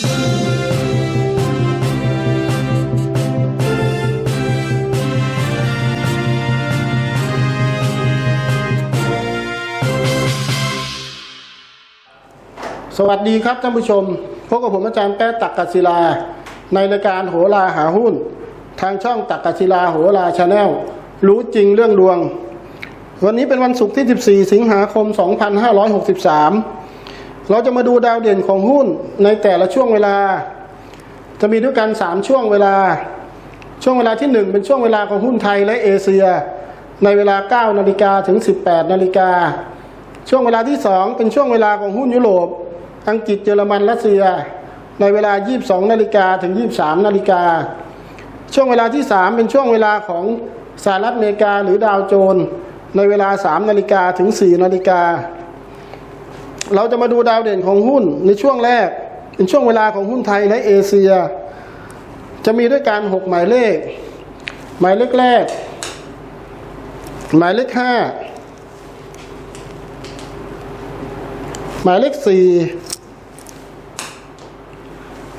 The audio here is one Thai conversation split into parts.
สวัสดีครับท่านผู้ชม พบกับผมอาจารย์แป๊ะตักกศิลา ในรายการโหราหาหุ้น ทางช่องตักกศิลาโหราชาแนลรู้จริงเรื่องดวง วันนี้เป็นวันศุกร์ที่ 14 สิงหาคม 2563 เราจะมาดูดาวเด่นของหุ้นในแต่ละช่วงเวลา จะมีด้วยกัน3ช่วงเวลา ช่วงเวลาที่ 1 เป็นช่วงเวลาของหุ้นไทยและเอเชีย ในเวลา 9 นาฬิกาถึง 18 นาฬิกา ช่วงเวลาที่ 2 เป็นช่วงเวลาของหุ้นยุโรป อังกฤษเยอรมันรัสเซีย ในเวลา 22 นาฬิกาถึง 23 นาฬิกา ช่วงเวลาที่ 3 เป็นช่วงเวลาของสหรัฐอเมริกาหรือดาวโจน ในเวลา 3 นาฬิกาถึง 4 นาฬิกา เราจะมาดูดาวเด่นของหุ้นในช่วงแรกเป็นช่วงเวลาของหุ้นไทยและเอเชีย จะมีด้วยกัน6หมายเลข หมายเลขแรก หมายเลขห้าหมายเลขสี่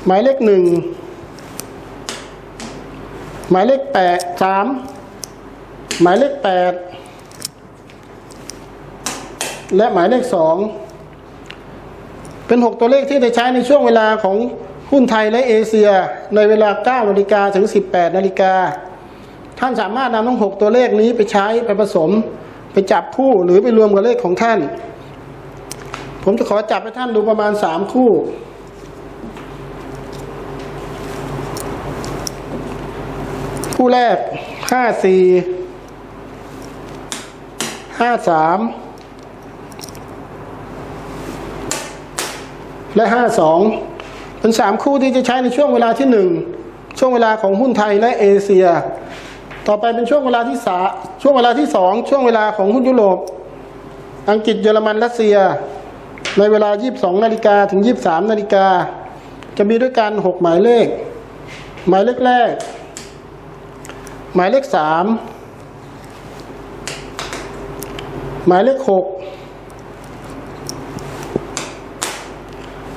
หมายเลขหนึ่งหมายเลขแปดสามหมายเลขแปดและหมายเลขสอง เป็น 6 ตัวเลขที่จะใช้ในช่วงเวลาของหุ้นไทยและเอเชีย ในเวลา9นาฬิกาถึง 18นาฬิกาท่านสามารถนำทั้ง 6 ตัวเลขนี้ไปใช้ไปผสม ไปจับคู่หรือไปรวมกับเลขของท่าน ผมจะขอจับให้ท่านดูประมาณ 3 คู่คู่แรก 5 4 5 3 และห้าสองเป็นสามคู่ที่จะใช้ในช่วงเวลาที่หนึ่งช่วงเวลาของหุ้นไทยและเอเชีย ต่อไปเป็นช่วงเวลาที่สาช่วงเวลาที่สองช่วงเวลาของหุ้นยุโรป อังกฤษเยอรมันรัสเซีย ในเวลา 22 นาฬิกาถึง 23 นาฬิกา จะมีด้วยกัน 6 หมายเลข หมายเลขแรก หมายเลข 3 หมายเลข 6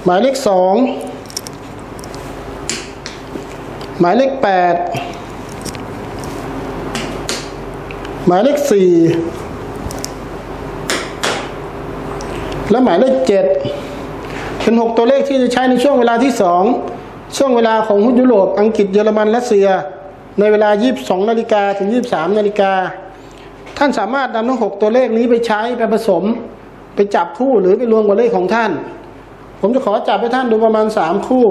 หมายเลข2หมายเลข8หมายเลข4และหมายเลขเจ็ดเป็นหกตัวเลขที่จะใช้ในช่วงเวลาที่สองช่วงเวลาของหุ้นยุโรป อังกฤษเยอรมันรัสเซีย ในเวลา 22นาฬิกาถึง 23นาฬิกาท่านสามารถนำทั้งหกตัวเลขนี้ไปใช้ไปผสม ไปจับคู่หรือไปรวมกับเลขของท่าน ผมจะขอจับให้ท่านดูประมาณ3คู่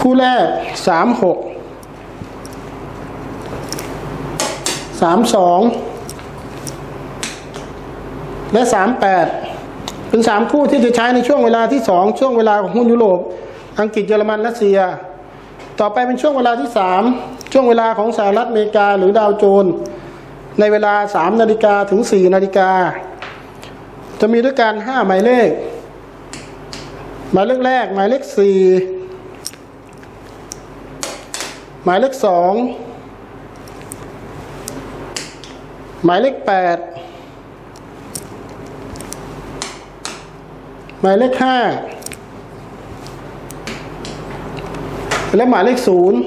คู่แรก36สามสองและสามแปดเป็นสามคู่ที่จะใช้ในช่วงเวลาที่สองช่วงเวลาของหุ้นยุโรป อังกฤษเยอรมันรัสเซีย ต่อไปเป็นช่วงเวลาที่สามช่วงเวลาของสหรัฐอเมริกาหรือดาวโจนส์ ในเวลาสามนาฬิกาถึงสี่นาฬิกา จะมีด้วยกันห้าหมายเลข หมายเลขแรก หมายเลขสี่หมายเลขสองหมายเลขแปดหมายเลขห้าและหมายเลขศูนย์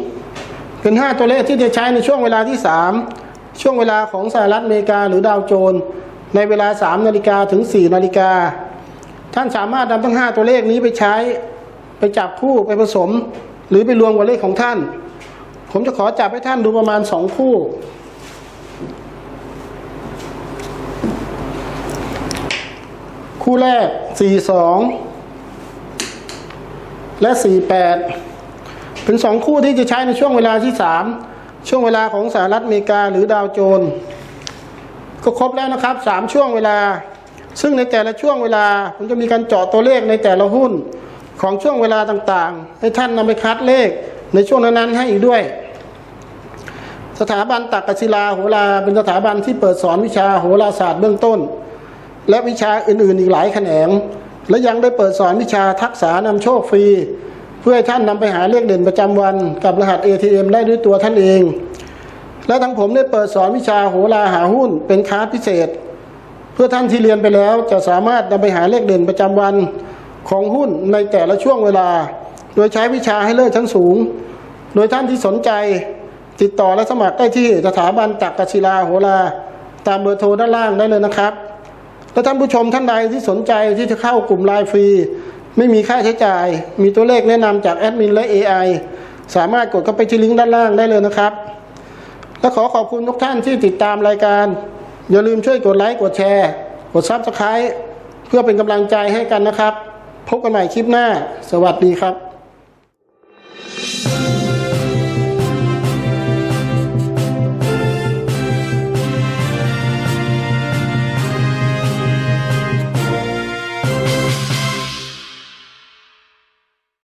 เป็นห้าตัวเลขที่จะใช้ในช่วงเวลาที่สาม ช่วงเวลาของสหรัฐอเมริกาหรือดาวโจน ในเวลาสามนาฬิกาถึงสี่นาฬิกา ท่านสามารถนำทั้งห้าตัวเลขนี้ไปใช้ ไปจับคู่ไปผสม หรือไปรวมกับเลขของท่าน ผมจะขอจับให้ท่านดูประมาณสองคู่ คู่แรก 42 และ 48 เป็นสองคู่ที่จะใช้ในช่วงเวลาที่ 3 ช่วงเวลาของสหรัฐอเมริกาหรือดาวโจนส์ก็ครบแล้วนะครับ3ช่วงเวลา ซึ่งในแต่ละช่วงเวลาผมจะมีการเจาะตัวเลขในแต่ละหุ้นของช่วงเวลาต่างๆ ให้ท่านนำไปคัดเลขในช่วงนั้นๆให้อีกด้วย สถาบันตักกศิลาโหราเป็นสถาบันที่เปิดสอนวิชาโหราศาสตร์เบื้องต้น และวิชาอื่นๆอีกหลายแขนง และยังได้เปิดสอนวิชาทักษะนำโชคฟรี เพื่อให้ท่านนำไปหาเลขเด่นประจำวันกับรหัส ATM ได้ด้วยตัวท่านเอง และทั้งผมได้เปิดสอนวิชาโหราหาหุ้นเป็นคลาสพิเศษ เพื่อท่านที่เรียนไปแล้วจะสามารถนำไปหาเลขเด่นประจำวันของหุ้นในแต่ละช่วงเวลา โดยใช้วิชาให้เลิศชั้นสูง โดยท่านที่สนใจติดต่อและสมัครได้ที่สถาบันจักรศิลาโหราตามเบอร์โทรด้านล่างได้เลยนะครับและท่านผู้ชมท่านใดที่สนใจที่จะเข้ากลุ่มไลน์ฟรี ไม่มีค่าใช้จ่าย มีตัวเลขแนะนำจากแอดมินและ AI สามารถกดเข้าไปที่ลิงก์ด้านล่างได้เลยนะครับ และขอขอบคุณทุกท่านที่ติดตามรายการ อย่าลืมช่วยกดไลค์กดแชร์ กดซับสไครต์เพื่อเป็นกำลังใจให้กันนะครับ พบกันใหม่คลิปหน้า สวัสดีครับ